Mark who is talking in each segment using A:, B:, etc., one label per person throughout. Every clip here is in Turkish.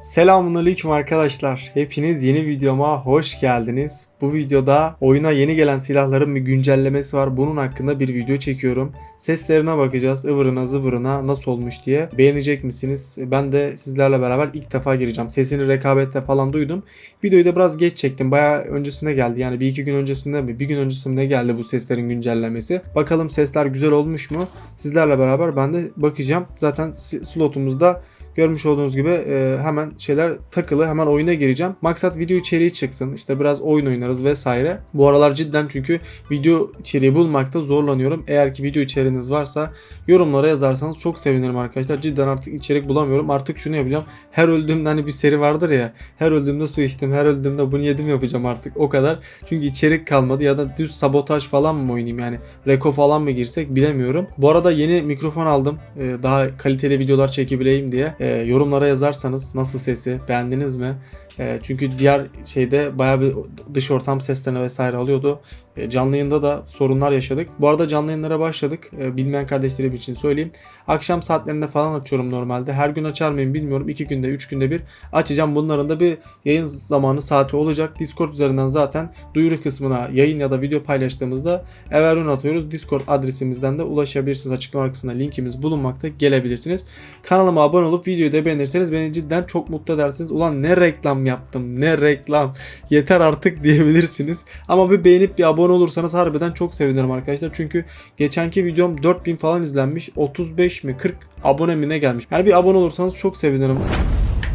A: Selamünaleyküm arkadaşlar. Hepiniz yeni videoma hoş geldiniz. Bu videoda oyuna yeni gelen silahların bir güncellemesi var. Bunun hakkında bir video çekiyorum. Seslerine bakacağız. ıvırına zıvırına nasıl olmuş diye. Beğenecek misiniz? Ben de sizlerle beraber ilk defa gireceğim. Sesini rekabette falan duydum. Videoyu da biraz geç çektim. Bayağı öncesinde geldi. Yani bir iki gün öncesinde mi? Bir gün öncesinde geldi bu seslerin güncellemesi. Bakalım sesler güzel olmuş mu? Sizlerle beraber ben de bakacağım. Zaten slotumuzda Görmüş olduğunuz gibi e, hemen şeyler takılı. Hemen oyuna gireceğim. Maksat video içeriği çıksın. İşte biraz oyun oynarız vesaire. Bu aralar cidden çünkü video içeriği bulmakta zorlanıyorum. Eğer ki video içeriğiniz varsa yorumlara yazarsanız çok sevinirim arkadaşlar. Cidden artık içerik bulamıyorum. Artık şunu yapacağım. Her öldüğümde hani bir seri vardır ya. Her öldüğümde su içtim. Her öldüğümde bunu yedim yapacağım artık. O kadar. Çünkü içerik kalmadı ya da düz sabotaj falan mı oynayayım yani. Reko falan mı girsek bilemiyorum. Bu arada yeni mikrofon aldım. Ee, daha kaliteli videolar çekebileyim diye. Ee, yorumlara yazarsanız nasıl sesi beğendiniz mi? Ee, çünkü diğer şeyde bayağı bir dış ortam seslerine vesaire alıyordu. Ee, canlı yayında da sorunlar yaşadık. Bu arada canlı yayınlara başladık. Ee, bilmeyen kardeşlerim için söyleyeyim. Akşam saatlerinde falan açıyorum normalde. Her gün açar mıyım bilmiyorum. 2 günde 3 günde bir açacağım. Bunların da bir yayın zamanı saati olacak. Discord üzerinden zaten duyuru kısmına yayın ya da video paylaştığımızda Everun atıyoruz. Discord adresimizden de ulaşabilirsiniz. Açıklama kısmında linkimiz bulunmakta. Gelebilirsiniz. Kanalıma abone olup videoyu da beğenirseniz beni cidden çok mutlu edersiniz. Ulan ne reklam yaptım ne reklam. Yeter artık diyebilirsiniz. Ama bir beğenip bir abone olursanız harbiden çok sevinirim arkadaşlar. Çünkü geçenki videom 4000 falan izlenmiş. 35 mi 40 abone mi ne gelmiş. Yani bir abone olursanız çok sevinirim.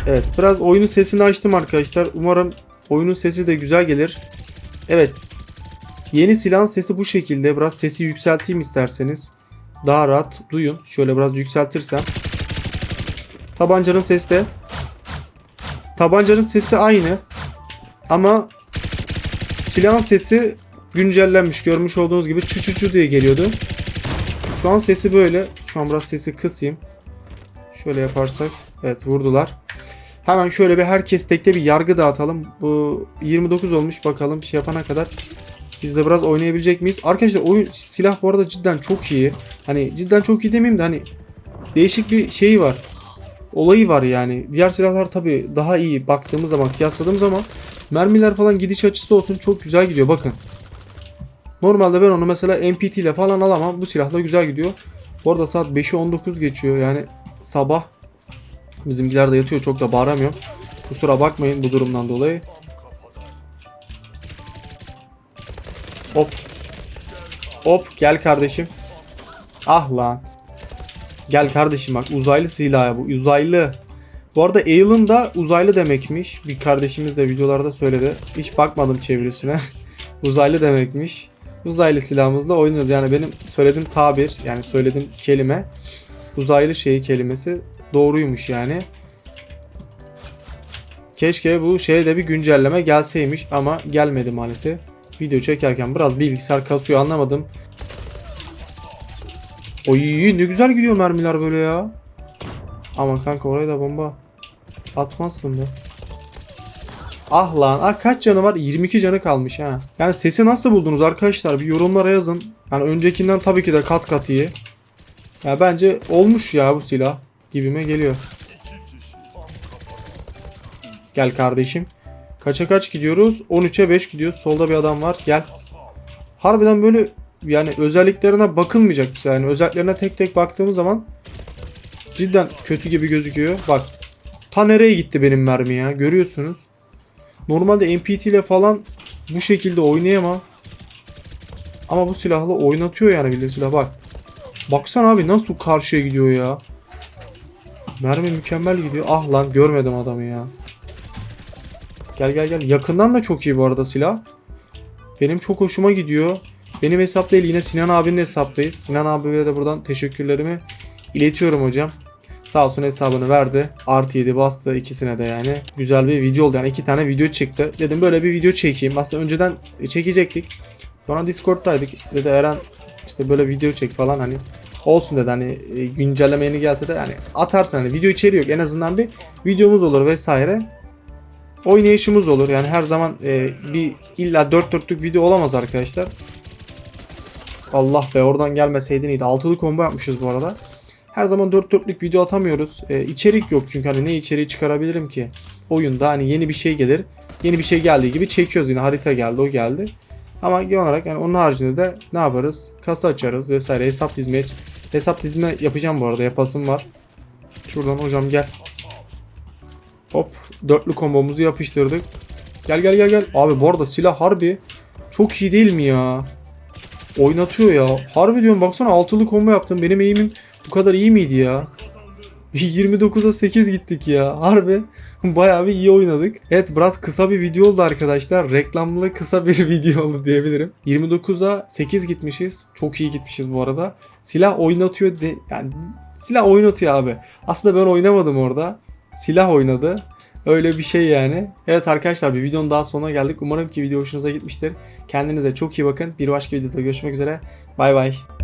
A: Evet biraz oyunun sesini açtım arkadaşlar. Umarım oyunun sesi de güzel gelir. Evet. Yeni silahın sesi bu şekilde. Biraz sesi yükselteyim isterseniz. Daha rahat duyun. Şöyle biraz yükseltirsem. Tabancanın sesi de. Tabancanın sesi aynı. Ama silahın sesi güncellenmiş. Görmüş olduğunuz gibi çü çü çü diye geliyordu. Şu an sesi böyle. Şu an biraz sesi kısayım. Şöyle yaparsak. Evet vurdular. Hemen şöyle bir herkes tekte bir yargı dağıtalım. Bu 29 olmuş bakalım şey yapana kadar. Biz de biraz oynayabilecek miyiz? Arkadaşlar oyun silah bu arada cidden çok iyi. Hani cidden çok iyi demeyeyim de hani değişik bir şeyi var. Olayı var yani. Diğer silahlar tabi daha iyi baktığımız zaman kıyasladığımız zaman mermiler falan gidiş açısı olsun çok güzel gidiyor bakın. Normalde ben onu mesela MPT ile falan alamam. Bu silahla güzel gidiyor. Bu arada saat 5'i 19 geçiyor yani sabah. Bizimkiler de yatıyor çok da bağıramıyorum. Kusura bakmayın bu durumdan dolayı. Hop. Hop gel kardeşim. Ah lan. Gel kardeşim bak uzaylı silah bu uzaylı. Bu arada Alien da uzaylı demekmiş. Bir kardeşimiz de videolarda söyledi. Hiç bakmadım çevirisine. uzaylı demekmiş. Uzaylı silahımızla oynuyoruz. Yani benim söylediğim tabir yani söylediğim kelime uzaylı şeyi kelimesi doğruymuş yani. Keşke bu şeye de bir güncelleme gelseymiş ama gelmedi maalesef. Video çekerken biraz bilgisayar kasıyor anlamadım. Oy ne güzel gidiyor mermiler böyle ya. Ama kanka oraya da bomba atmazsın be. Ah lan ah kaç canı var 22 canı kalmış ha. Yani sesi nasıl buldunuz arkadaşlar bir yorumlara yazın. Yani öncekinden tabii ki de kat kat iyi. Ya bence olmuş ya bu silah gibime geliyor. Gel kardeşim. Kaça kaç gidiyoruz? 13'e 5 gidiyoruz. Solda bir adam var. Gel. Harbiden böyle yani özelliklerine bakılmayacak bir silah. Yani özelliklerine tek tek baktığımız zaman cidden kötü gibi gözüküyor. Bak. Ta nereye gitti benim mermi ya? Görüyorsunuz. Normalde MPT ile falan bu şekilde oynayamam. Ama bu silahla oynatıyor yani bildiğin silah bak. Baksana abi nasıl karşıya gidiyor ya. Mermi mükemmel gidiyor. Ah lan görmedim adamı ya. Gel gel gel. Yakından da çok iyi bu arada silah. Benim çok hoşuma gidiyor. Benim hesap değil yine Sinan abinin hesaptayız. Sinan abiye de buradan teşekkürlerimi iletiyorum hocam. Sağ olsun hesabını verdi. Artı 7 bastı ikisine de yani. Güzel bir video oldu yani iki tane video çıktı. Dedim böyle bir video çekeyim. Aslında önceden çekecektik. Sonra Discord'daydık. Dedi Eren işte böyle video çek falan hani olsun dedi hani e, güncelleme yeni gelse de hani atarsın hani video içeriği yok en azından bir videomuz olur vesaire oynayışımız olur yani her zaman e, bir illa dört dörtlük video olamaz arkadaşlar Allah be oradan gelmeseydin iyiydi altılı combo yapmışız bu arada Her zaman dört dörtlük video atamıyoruz. Ee, içerik yok çünkü hani ne içeriği çıkarabilirim ki? Oyunda hani yeni bir şey gelir. Yeni bir şey geldiği gibi çekiyoruz yine harita geldi o geldi. Ama genel olarak yani onun haricinde de ne yaparız? Kasa açarız vesaire hesap dizmeye hesap dizme yapacağım bu arada yapasım var. Şuradan hocam gel. Hop dörtlü kombomuzu yapıştırdık. Gel gel gel gel. Abi bu arada silah harbi çok iyi değil mi ya? Oynatıyor ya. Harbi diyorum baksana altılı combo yaptım. Benim eğimim bu kadar iyi miydi ya? 29'a 8 gittik ya. Harbi bayağı bir iyi oynadık. Evet biraz kısa bir video oldu arkadaşlar. Reklamlı kısa bir video oldu diyebilirim. 29'a 8 gitmişiz. Çok iyi gitmişiz bu arada. Silah oynatıyor. De, yani silah oynatıyor abi. Aslında ben oynamadım orada. Silah oynadı. Öyle bir şey yani. Evet arkadaşlar bir videonun daha sonuna geldik. Umarım ki video hoşunuza gitmiştir. Kendinize çok iyi bakın. Bir başka videoda görüşmek üzere. Bay bay.